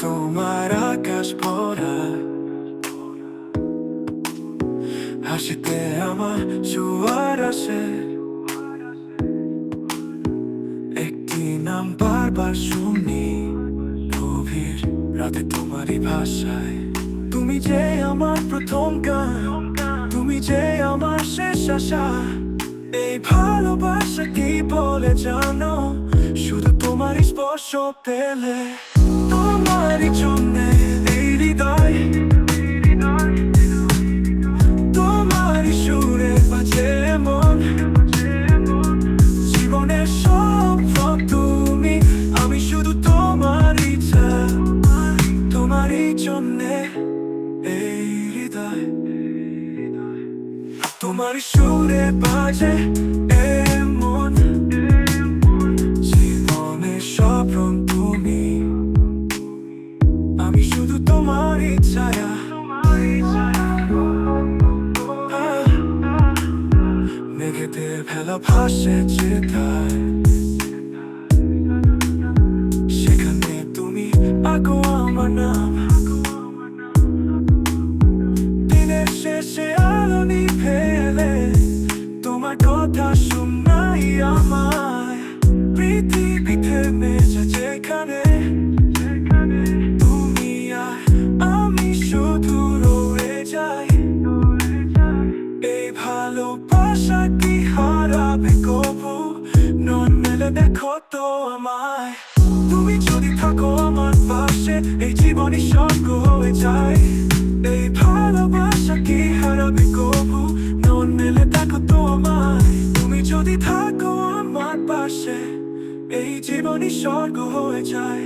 তোমার আকাশ ভরা। হাসিতে আমার জোয়ার আসে। একটি নাম বারবার শুনি। গভীর রাতে তোমারই ভাষায়। তুমি যে আমার প্রথম গান, তুমি যে আমার শেষ আশা। এই ভালোবাসা কি বলে জানো? শুধু তোমার স্পর্শ পেলে। তোমারই জন্য এই হৃদয়, তোমারই সুরে বাজে জীবনের সব তুমি, আমি শুধু তোমারই তোমারই জন্যে এই হৃদয়। তোমার সুরে বাজে ছায়া মেঘেদের ভেলা ভাসে যেতায় সেখানে তুমি আঁকো আমার নাম দিনের শেষে আলো নিভে তোমার কথা শোনাই আমায় পৃথিবী থেমে যেখানে মেলে দেখো তো আমায়। তুমি যদি থাকো আমার পাশে, এই জীবনই স্বর্গ হয়ে যায়। এই ভালোবাসা কি হারাবে কবু? নন মেলে দেখো তো আমায়। তুমি যদি থাকো আমার পাশে, এই জীবনই স্বর্গ হয়ে যায়।